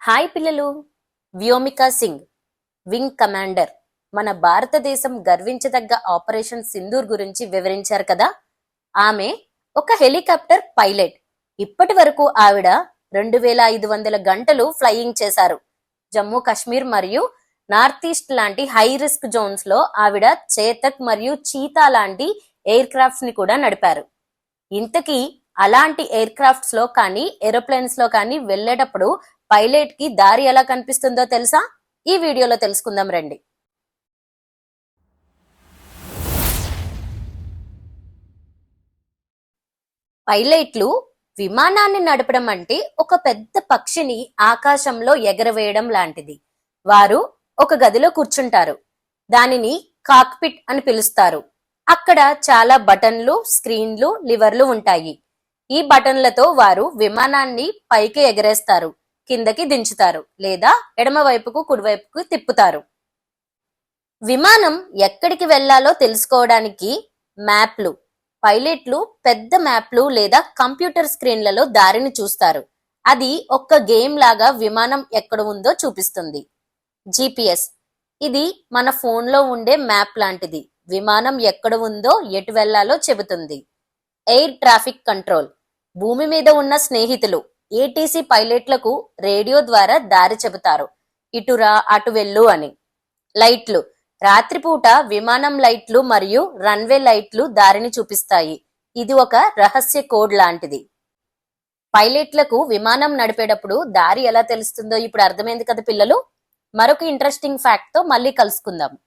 Hi పిల్లలు. Vyomika Singh wing commander. మన భారతదేశం గర్వించదగ్గ ఆపరేషన్ సింధూర్ గురించి వివరించారు కదా? ఆమె ఒక హెలికాప్టర్ పైలట్. ఇప్పటి వరకు ఆవిడ రెండు వేల ఐదు వందల గంటలు ఫ్లయింగ్ చేశారు. జమ్మూ కాశ్మీర్ మరియు నార్త్ ఈస్ట్ లాంటి హై రిస్క్ జోన్స్లో ఆవిడ చేతక్ మరియు చీతా లాంటి ఎయిర్ క్రాఫ్ట్స్ని కూడా నడిపారు. ఇంతకీ అలాంటి ఎయిర్ క్రాఫ్ట్స్లో కానీ ఏరోప్లేన్స్లో కానీ వెళ్ళేటప్పుడు పైలట్కి దారి ఎలా కనిపిస్తుందో తెలుసా? ఈ వీడియోలో తెలుసుకుందాం రండి. పైలట్లు విమానాన్ని నడపడం అంటే ఒక పెద్ద పక్షిని ఆకాశంలో ఎగరవేయడం లాంటిది. వారు ఒక గదిలో కూర్చుంటారు. దానిని కాక్పిట్ అని పిలుస్తారు. అక్కడ చాలా బటన్లు స్క్రీన్లు లివర్లు ఉంటాయి. ఈ బటన్లతో వారు విమానాన్ని పైకి ఎగరేస్తారు. కిందకి దించుతారు లేదా ఎడమవైపుకు కుడివైపుకు తిప్పుతారు. విమానం ఎక్కడికి వెళ్ళాలో తెలుసుకోవడానికి మ్యాప్లు పైలట్లు పెద్ద మ్యాప్లు లేదా కంప్యూటర్ స్క్రీన్లలో దారిని చూస్తారు. అది ఒక్క గేమ్ లాగా విమానం ఎక్కడ ఉందో చూపిస్తుంది. జిపిఎస్. ఇది మన ఫోన్లో ఉండే మ్యాప్ లాంటిది. విమానం ఎక్కడ ఉందో ఎటు వెళ్ళాలో చెబుతుంది. Air traffic control. భూమి మీద ఉన్న స్నేహితులు ఏటీసీ పైలట్లకు రేడియో ద్వారా దారి చెబుతారు. ఇటురా అటు వెళ్ళు అని. లైట్లు. రాత్రిపూట విమానం లైట్లు మరియు రన్వే లైట్లు దారిని చూపిస్తాయి. ఇది ఒక రహస్య కోడ్ లాంటిది. పైలట్లకు విమానం నడిపేటప్పుడు దారి ఎలా తెలుస్తుందో ఇప్పుడు అర్థమైంది కదా పిల్లలు? మరొక ఇంట్రెస్టింగ్ ఫ్యాక్ట్తో మళ్ళీ కలుసుకుందాం.